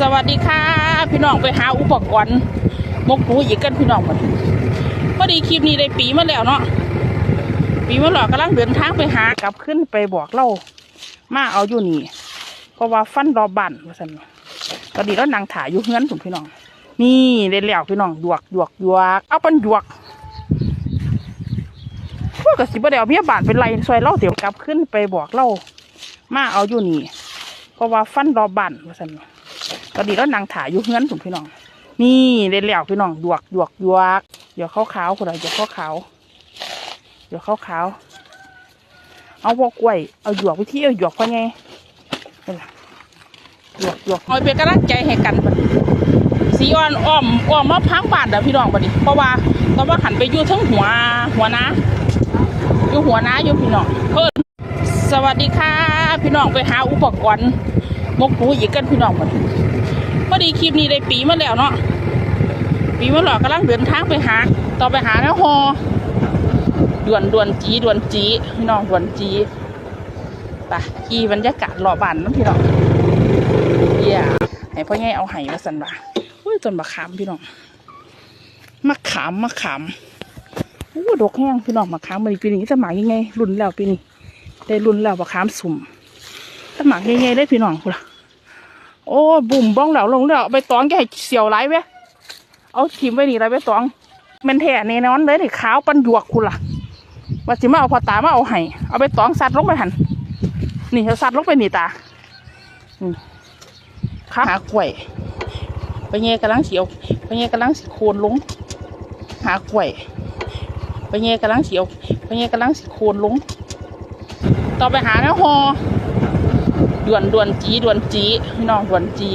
สวัสดีค่ะ พี่น้องไปหาอุปกรณ์มกหนูอีกกันพี่น้องหมดพอดีคลิปนี้ได้ปีมาแล้วเนาะปีมาแล้วกำลังเดินทางไปหากลับขึ้นไปบอกเล่ามาเอาอยู่นี่เพราะว่าฟันรอบบันว่าสันก็ดีแล้วนางถ่ายอยู่เฮือนผมพี่น้อง นี่ได้แล้วพี่น้องหยวกหยวกหยวกเอาป็นหยวกพวกกสิบเดียวเมียบานเป็นไรซอยเล่าเดี๋ยวกลับขึ้นไปบอกเล่ามาเอาอยู่นี่เพราะว่าฟันรอบบันว่าสัน ก็ดีแล้วนางถ่ายอยู่เฮือนผมพี่น้อง นี่ได้แล้วพี่น้องหยวกหยวกหยวกหยวกขาวๆคนละหยวกขาวๆหยวกขาวๆเอาบอกกล้วย เอาหยวกไปที่เอาหยวกไปไงนี่ละหยวกหยวกเอาเป็นกำลังใจให้กันสีอ่อนอ้อมอ้อมมาพังบาดเด้อพี่น้องบัดนี้เพราะว่าตอนว่าหันไปอยู่ทั้งหัวหัวนาอยู่หัวนาอยู่พี่น้องเพิ่นสวัสดีค่ะ พี่น้องไปหาอุปกรณ์ มกหูอีกกันพี่น้องบัดนี้พอดีคลิปนี้ได้ปีมาแล้วเนาะปีมาแล้วกำลังเดินทางไปหา ต่อไปหาแล้วฮอด่วนด่วนจีด่วนจีพี่น้องด่วนจีไปขี่บรรยากาศรอบานน้ำพี่น้องเยี่ยให้พ่อใหญ่เอาไห้มาสันว่าอุ้ยต้นมะขามพี่น้องมะขามมะขามโอ้ดอกแห้งพี่น้องมะขามมันปีนี้จะหมากยังไงรุ่นแล้วปีนี้ได้รุ่นแล้วมะขามสุ่มถ้าหมากยังไงได้พี่น้องพูดละ โอ้บุ่มบ้องเหลาลงแล้วเอาไปตองแกเสียวไรเว้ยเอาทิมไว้นี่ไรไปตองมันแท่แน่นอนเลยนี่ขาวปันหยวกคุณล่ะว่าจิมาเอาพอตามาเอาให้เอาไปตองสัดลงไปหันนี่เขาสัดลงไปนี่ตาอืมขาหากล้วยไปเงยกำลังเสียวไปเงยกำลังโคนลงหากล้วยไปเงยกำลังเสียวไปเงยกำลังโคนลงต่อไปหาแล้วฮอ ด่วนด่วนจีด่วนจีพี่น้องด่วนจี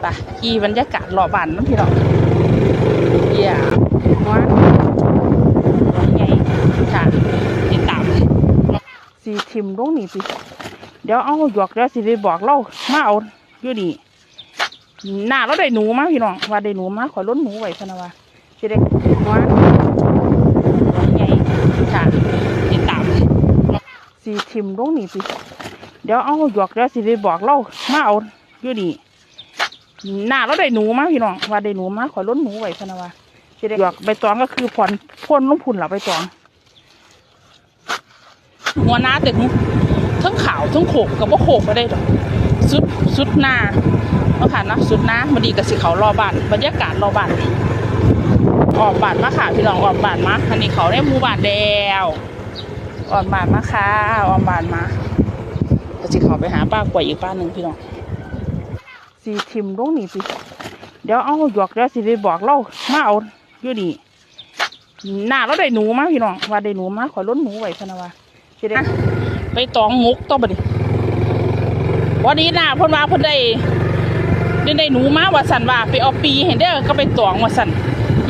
ไปขี่บรรยากาศรอบานน้ำพี่น้องเยี่ยมว้าไงค่ะติดตามสีทิมลงนี่สิเดี๋ยวเอาหยวกเดี๋ยวสิไปบอกเล่ามาเอาอยู่นี่หน้าเราได้หนูมาพี่น้องว่าได้หนูมาขอล้นหนูไว้พะนะว่าสิได้ว้าไงค่ะติดตามสีทิมลงนี่สิเดี๋ยวเอาหยวกเดี๋ยวสิไปบอกเล่ามาเอาอยู่นี่หน้าเราได้หนูมาพี่น้องว่าได้หนูมาขอล้นหนูไว้พนว่าสิได้หยวกใบตองก็คือผ่อนพ่นลงพุ่นหล่าใบตอง หัวหน้าแต่ทั้งขาวทั้งโขกกับว่าโขกม่ได้ดอกสุดสุดหน้าเมื่อผ่านะสุดหน้ามาดีกับสิเขารอบานบรรยากาศรอบานออกบานมาค่ะพี่น้องออกบานมาอันนี้เขาได้มูบานแดวออกบานมาค่ะออกบานมา ก็สิเขาไปหาป้ากล้วยอีกป้าหนึ่งพี่น้องสีทิมลงนี่สิเดี๋ยวเอาหยวกเดี๋ยวสิไปบอกเล่ามาเอาอยู่นี่หน้าเราได้หนูมาพี่น้องว่าได้หนูมาขอล้นหนูไว้พะนะว่าสิได้ไปตองมุกต่อไปดิวันนี้นะเพ่นว่าเพ่นได้ได้ได้หนูมาว่าสันว่าไปเอาปีเห็นเด้อก็ไปตองว่าสัน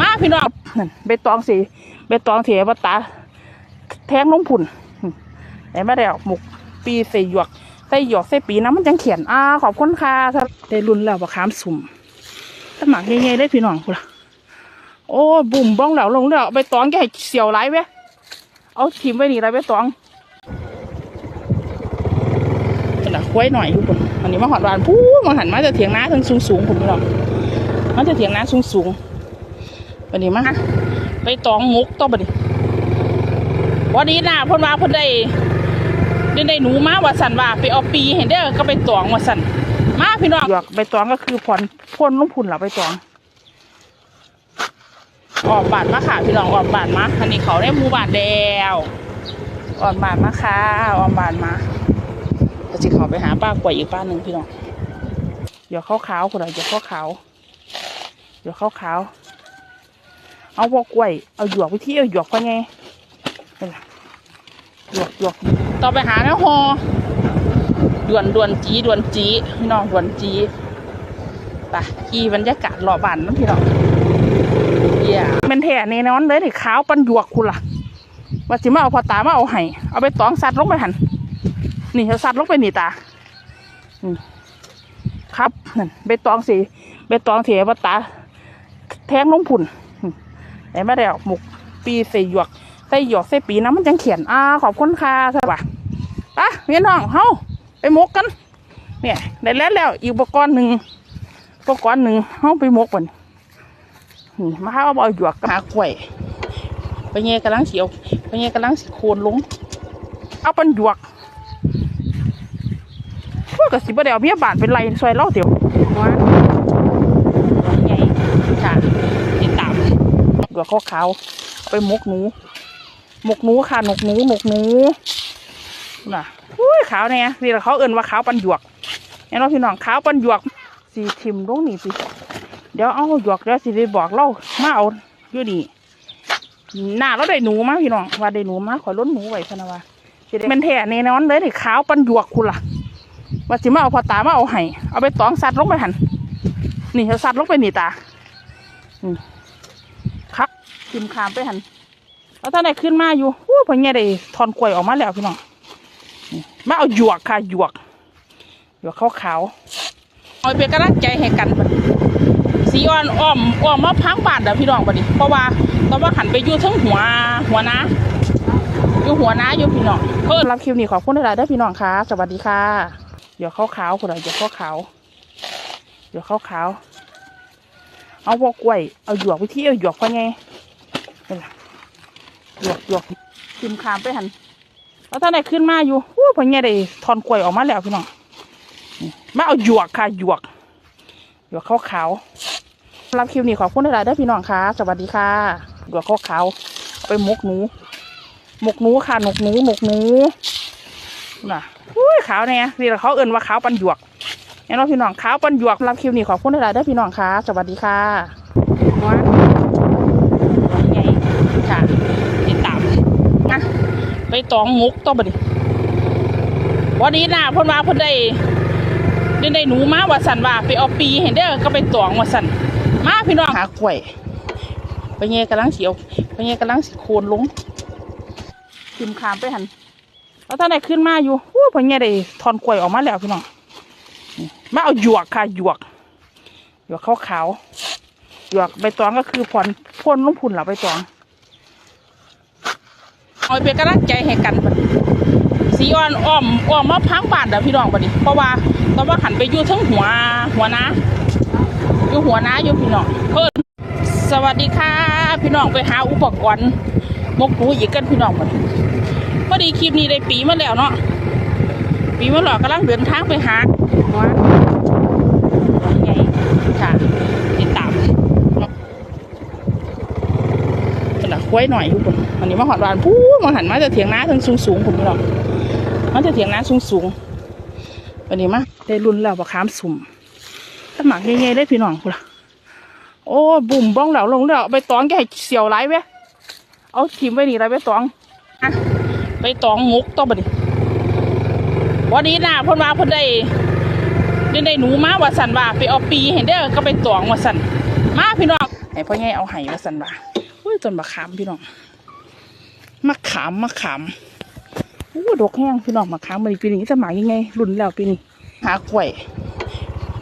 มาพี่น้องนั่นไปตองสิไปตองเสียปตาแทงน้องผุ่นไหนมาแล้วหมุก ปีใส่หยวกใส่หยวกใส่ปีน้ำมันจังเขียนอ่าขอบคุณค่ะครับได้รุ่นแล้วบะขามสุ่มถ้าหมักง่ายๆได้พี่น้องคุณล่ะโอ้บุ่มบ้องเหลาลงแล้วเอาไปตองแกให้เสียวไรเว้ยเอาทิมไว้นี่ไรไปตองขนาดคุ้ยหน่อยอยู่คนอันนี้มาหอดบานพูดมาหันมาจะเถียงน้าทั้งสูงสูงๆผมพี่น้องมาจะเถียงน้าสูงสูงๆวันนี้มาไปตองมุกต่อไปดิวันนี้นะพนวาพนได้ ได้ได้หนูมาว่าสันว่าไปเอาปีเห็นเด้อก็ไปตองว่าสันมาพี่น้องหยวกใบตองก็คือผ่อนพ่นลงพุ่นเหรอใบตองออกบานมาค่ะพี่น้องออกบานมาอันนี้เขาได้หมูบานแดวออกบานมาค่ะออกบานมาก็จะเขาไปหาป้ากล้วยอีกป้าหนึ่งพี่น้องเดี๋ยวขาวขาวๆคนละเดี๋ยวขาวขาวๆเดี๋ยวขาวขาวๆเอาบอกกล้วยเอาหยวกไปที่เอาหยวกไปไงนี่ล่ะ หยวกหยวกต่อไปหาแล้วฮอด่วนด่วนจีด่วนจีพี่น้องด่วนจีไปขี่บรรยากาศรอบานน้ำพี่น้องเยี่ยเป็นแท่แน่นอนเลยนี่ขาวปันหยวกคุณล่ะว่าจิมาเอาพอตามาเอาให้เอาไปตองสัดลงไปหันนี่เขาสัดลงไปนี่ตาครับนั่นใบตองสีใบตองเสียพอตา แทงลงพุ่นอืมไหนมาแล้วหมกปีใส่หยวก ใส่หยอกใส่ปีน้ำมันจังเขียนอ่าขอบคุณค่ะสวัสดีปะพี่น้องเฮาไปมกกัน เนี่ยได้แล้วแล้วอีกอุปกรณ์หนึ่งอุปกรณ์หนึ่งห้องไปมกก่อนนี่มาเอาเอาหยวกหากล้วยไปเงี้ยกำลังเสียวไปเงี้ยกำลังสิโคนลง เอาเป็นหยวกพวกกับสิบเดียวเมียบานเป็นไรซอยเล่าเดี๋ยวว่าไงค่ะติดตามหยวกขาวๆเอาไปมกหนู หมกหนูค่ะหนกหนูหนกหนูน่ะอุ้ยขาวเนี่ยนี่แหละเขาเอิ่นว่าขาวปันหยวกเห็นว่าพี่น้องขาวปันหยวกสีทิมลงนี่สิเดี๋ยวเอาหยวกเดี๋ยวสิได้บอกเล่ามาเอาอยู่นี่หน้าเราได้หนูมาพี่น้องว่าได้หนูมาขอล้นหนูไว้พนะว่าสิได้เป็นแท่แน่นอนเลยนี่ขาวปันหยวกคุณล่ะว่าสิมาเอาพอตามาเอาให้เอาไปตองสัตว์ลงไปหันนี่เอาสัตว์ลงไปนี่ตาคักทิมขามไปหัน แล้วถ้าได้ขึ้นมาอยู่วู้พอแง่ได้ทอนกล้วยออกมาแล้วพี่น้องมาเอาหยวกค่ะหยวกหยวกขาวขาวๆเอาไปกำลังใจให้กันบัดสีอ่อนอ้อมอ้อมมาพังบาดเด้อพี่น้องบัดนี้เพราะว่าตอนว่าหันไปอยู่ทั้งหัวหัวนะอยู่หัวนะอยู่พี่น้องเพิ่นรับคลิปนี้ขอบคุณหลายๆด้พี่น้องค่ะสวัสดีค่ะเดี๋ยวขาวขาวๆคนละเดี๋ยวขาวขาวๆเดี๋ยวขาวขาวๆเอาพวกกล้วยเอาหยวกไปที่เอาหยวกไปไงนี่ล่ะ หยวกหยวกทิมขามไปหันแล้วถ้าได้ขึ้นมาอยู่วู้พอแง่ได้ทอนกล้วยออกมาแล้วพี่น้องมาเอาหยวกค่ะหยวกหยวกขาวขาวๆรับคลิปนี้ขอบคุณหลายๆด้พี่น้องค่ะ สวัสดีค่ะหยวกขาวขาวๆไปมกหนูหมกหนูค่ะหนกหนูหนกหนูน่ะอุ้ยขาวเนี่ยนี่แหละเขาเอิ่นว่าขาวปันหยวกเห็นว่าพี่น้องขาวปันหยวกรับคลิปนี้ขอบคุณหลายๆด้พี่น้องค่ะ สวัสดีค่ะว่าไงค่ะติดตามอะไป ตองมุกต่อไปดิวันนี้นะเพ่นว่าเพ่นได้ได้ได้หนูมาว่าสันว่าไปเอาปีเห็นเด้อก็ไปตองว่าสันมาพี่น้องหากล้วยไปเงี้ยกำลังเสียวไปเงี้ยกำลังสิโคนลงทิมขามไปหันแล้วถ้าได้ขึ้นมาอยู่วู้พอแง่ได้ทอนกล้วยออกมาแล้วพี่น้องนี่มาเอาหยวกค่ะหยวกหยวกขาวขาวๆหยวกใบตองก็คือพรพ่นลงพุ่นเหล่าใบตอง เอาไปกำลังใจให้กันบัดสีอ่อนอ้อมอ้อมมาพังบาดเด้อพี่น้องบัดนี้เพราะว่าตอนว่าหันไปอยู่ทั้งหัวหัวนะอยู่หัวนะอยู่พี่น้องเพิ่นสวัสดีค่ะ พี่น้องไปหาอุปกรณ์มกหนูอีกกันพี่น้องบัดนี้พอดีคลิปนี้ได้ปีมาแล้วเนาะปีมาหลอกกำลังเดินทางไปหาว่าไงค่ะติดตาม เป็นหลักควยหน่อยทุกคนวันนี้มาหอดวานพูดมาหันมาจะเถียงน้าทั้งสูงสูงๆผมพี่น้องมาจะเถียงน้าสูงสูงๆวันนี้มาได้รุ่นแล้วประคามสุ่มถ้าหมักเงี้ยๆได้พี่น้องพุ่นล่ะโอ้บุ่มบ้องเหล่าลงแล้วไปตองแกให้เสียวไรเว้ยเอาทีมไว้นี่ไรไปตองอะไปตองมุกต่อไปดิวันนี้นะพ่นว่าพ่นได้ได้ได้หนูมาว่าสันว่าไปเอาปีเห็นเด้อก็ไปตองว่าสันมาพี่น้องให้พ่อใหญ่เอาไห้ว่าสันว่า ต้นมะขามพี่น้องมะขามมะขามอู้ดอกแห้งพี่น้องมะขามมันปีนี้จะหมายยังไงรุ่นแล้วปีนี้หากล้วย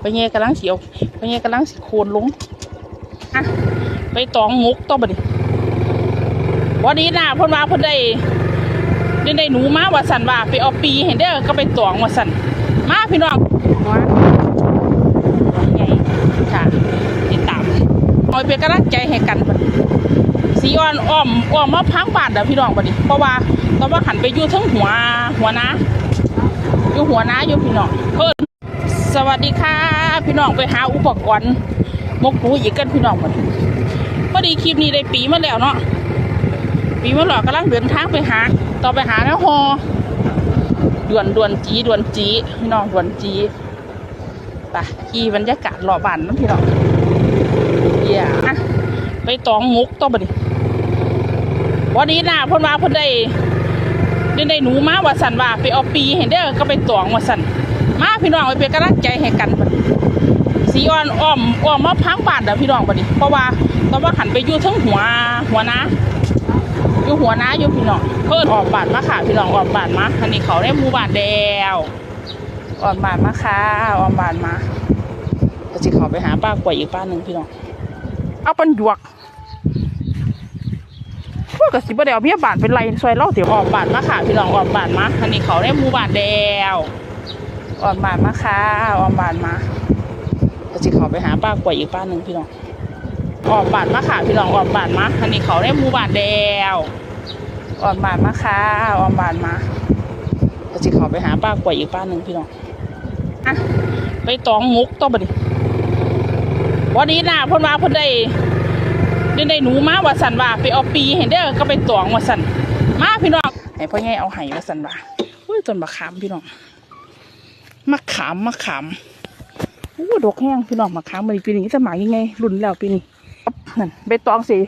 ไปเงี้ยกำลังเสียวไปเงี้ยกำลังสิโคนลงอะไปตองมุกต่อไปดิวันนี้นะพ่นว่าพ่นได้ได้ได้หนูมาว่าสันว่าไปเอาปีเห็นเด้อก็ไปตองว่าสันมาพี่น้องว่าไงค่ะติดตามเอาไปกำลังใจให้กันบัดนี้ สีอ่อนอ้อมอ้อมมาพังบาดเด้อพี่น้องบัดนี้เพราะว่าตอนว่าหันไปอยู่ทั้งหัวหัวนะอยู่หัวนะอยู่พี่น้องเพิ่นสวัสดีค่ะ พี่น้องไปหาอุปกรณ์มกหนูอีกกันพี่น้องบัดนี้พอดีคลิปนี้ได้ปีมาแล้วเนาะปีมาหลอกกำลังเดินทางไปหาต่อไปหาแล้วฮอด่วนด่วนจีด่วนจีพี่น้องด่วนจีไปขี่บรรยากาศรอบานน้ำพี่น้องเยี่ยไปตองมุกต่อไปดิ วันนี้นะพ่นว่าพ่นได้ได้ได้หนูมาว่าสันว่าไปเอาปีเห็นเด้อก็ไปตองว่าสันมาพี่น้องไปเป็นกำลังใจให้กันสีอ่อนอ้อมอ้อมมาพังบาดเด้อพี่น้องบัดนี้เพราะว่าตอนว่าหันไปอยู่ทั้งหัวหัวนะอยู่หัวน้าอยู่พี่น้องเพิ่นออกบาทมาค่ะพี่น้องออกบาทมาอันนี้เขาได้มูบาทแดวออกบาทมาค่ะออกบาทมาก็จะเขาไปหาป้ากล้วยอีกป้าหนึ่งพี่น้องเอาป็นหยวก พวกกับสิบเดียวเมียบาทเป็นไรซอยเล่าเดี๋ยวออกบาทมาค่ะพี่น้องออกบาทมาอันนี้เขาได้มูบาทแดวออนบานมาค่ะออนบานมาก็จะเขาไปหาป้ากวยอีกป้าหนึ่งพี่น้องออนบานมาค่ะพี่น้องออนบานมาอันนี้เขาได้มูบานแดวออนบานมาค่ะออนบานมาก็จะเขาไปหาป้ากวยอีกป้าหนึ่งพี่น้องอะไปตองมุกต้องไปดิวันนี้นะพ่นว่าพ่นได้ เด้ได้หนูมาว่าสันว่าไปเอาปีเห็นเด้อก็ไปตวงว่าสันมาพี่น้องให้พ่อใหญ่เอาไห้ว่าสันว่าอุ้ยต้นมะขามพี่น้องมะขามมะขามอู้ดอกแห้งพี่น้องมะขามมันปีนี้จะหมายยังไงรุ่นแล้วปีนี้นั่นไปตองสิ